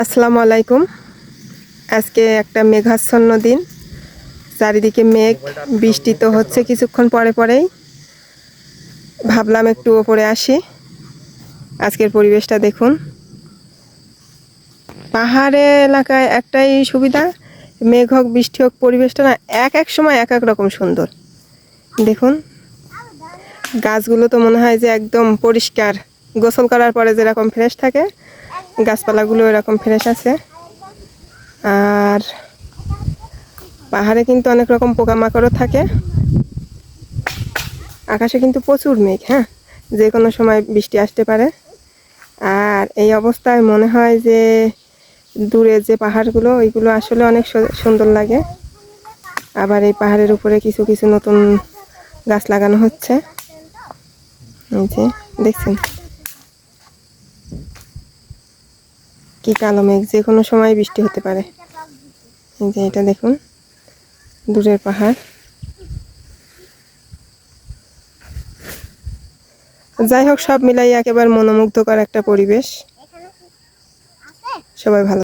আসসালামু আলাইকুম। আজকে একটা মেঘাচ্ছন্ন দিন। চারিদিকে মেঘ, বৃষ্টি তো হচ্ছে কিছুক্ষণ পরে পরেই। ভাবলাম একটু ওপরে আসি। আজকের পরিবেশটা দেখুন। পাহাড়ে এলাকায় একটাই সুবিধা, মেঘ হোক, বৃষ্টি হোক, পরিবেশটা না এক এক সময় এক এক রকম সুন্দর। দেখুন, গাছগুলো তো মনে হয় যে একদম পরিষ্কার। গোসল করার পরে যেরকম ফ্রেশ থাকে গাছপালাগুলো এরকম ফ্রেশ আছে। আর পাহাড়ে কিন্তু অনেক রকম পোকামাকড়ও থাকে। আকাশে কিন্তু প্রচুর মেঘ হ্যাঁ? যে কোনো সময় বৃষ্টি আসতে পারে। আর এই অবস্থায় মনে হয় যে দূরে যে পাহাড়গুলো, ওইগুলো আসলে অনেক সুন্দর লাগে। আবার এই পাহাড়ের উপরে কিছু কিছু নতুন গাছ লাগানো হচ্ছে। এই যে, দেখছেন? কি কালো মেঘ, যে কোনো সময় বৃষ্টি হতে পারে। এই যে এটা দেখুন, দূরের পাহাড়। যাই হোক, সব মিলাই একেবারে মনোমুগ্ধকর একটা পরিবেশ। সবাই ভালো